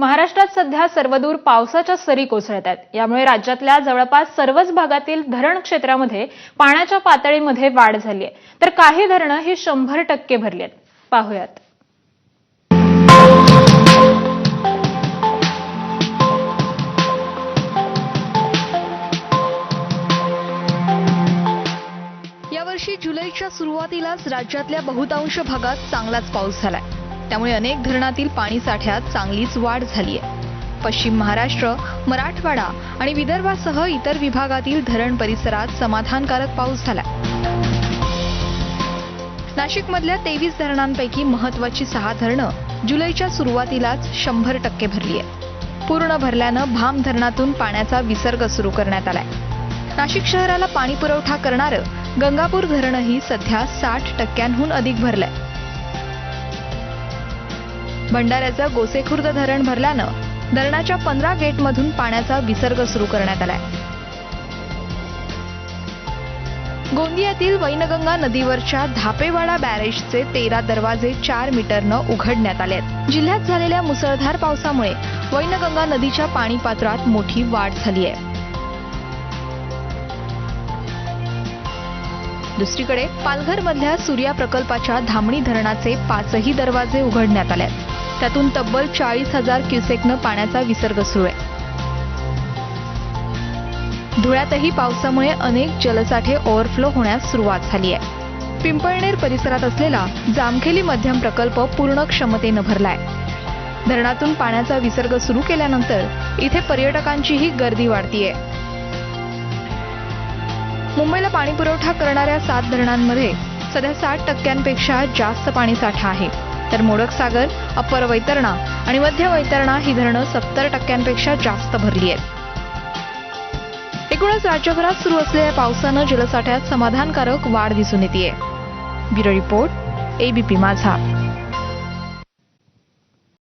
महाराष्ट्रात सध्या सर्वदूर पावसाच्या सरी कोसळत आहेत. यामुळे राज्यातल्या जवळपास सर्वच भागातील धरण क्षेत्रामध्ये पाण्याच्या पातळीमध्ये वाढ झाली आहे. तर काही धरणं ही शंभर टक्के भरली आहेत. पाहुयात. यावर्षी जुलैच्या सुरुवातीलाच राज्यातल्या बहुतांश भागात चांगलाच पाऊस झालाय. त्यामुळे अनेक धरणातील पाणी साठ्यात चांगलीच वाढ झाली आहे. पश्चिम महाराष्ट्र मराठवाडा आणि विदर्भासह इतर विभागातील धरण परिसरात समाधानकारक पाऊस झाला नाशिकमधल्या तेवीस धरणांपैकी महत्वाची सहा धरणं जुलैच्या सुरुवातीलाच शंभर टक्के भरली आहेत. पूर्ण भरल्यानं भाम धरणातून पाण्याचा विसर्ग सुरू करण्यात आलाय. नाशिक शहराला पाणी पुरवठा करणारं गंगापूर धरणही सध्या साठ टक्क्यांहून अधिक भरलंय. भंडाऱ्याचं गोसेखुर्द धरण भरल्यानं धरणाच्या पंधरा गेटमधून पाण्याचा विसर्ग सुरू करण्यात आलाय. गोंदियातील वैनगंगा नदीवरच्या धापेवाडा बॅरेजचे तेरा दरवाजे चार मीटरनं उघडण्यात आले आहेत जिल्ह्यात झालेल्या मुसळधार पावसामुळे वैनगंगा नदीच्या पाणी पात्रात मोठी वाढ झाली आहे. दुसरीकडे पालघरमधल्या सूर्या प्रकल्पाच्या धामणी धरणाचे पाचही दरवाजे उघडण्यात आले आहेत त्यातून तब्बल चाळीस हजार क्युसेकनं पाण्याचा विसर्ग सुरू आहे. धुळ्यातही पावसामुळे अनेक जलसाठे ओव्हरफ्लो होण्यास सुरुवात झाली आहे. पिंपळनेर परिसरात असलेला जामखेली मध्यम प्रकल्प पूर्ण क्षमतेनं भरलाय. धरणातून पाण्याचा विसर्ग सुरू केल्यानंतर इथे पर्यटकांचीही गर्दी वाढतीये. मुंबईला पाणीपुरवठा करणाऱ्या सात धरणांमध्ये सध्या साठ टक्क्यांपेक्षा जास्त पाणीसाठा आहे. तर मोडक सागर अप्पर वैतरणा आणि मध्य वैतरणा ही धरणं सत्तर टक्क्यांपेक्षा जास्त भरली आहेत. एकूणच राज्यभरात सुरू असलेल्या पावसानं जलसाठ्यात समाधानकारक वाढ दिसून येते ब्युरो रिपोर्ट एबीपी माझा.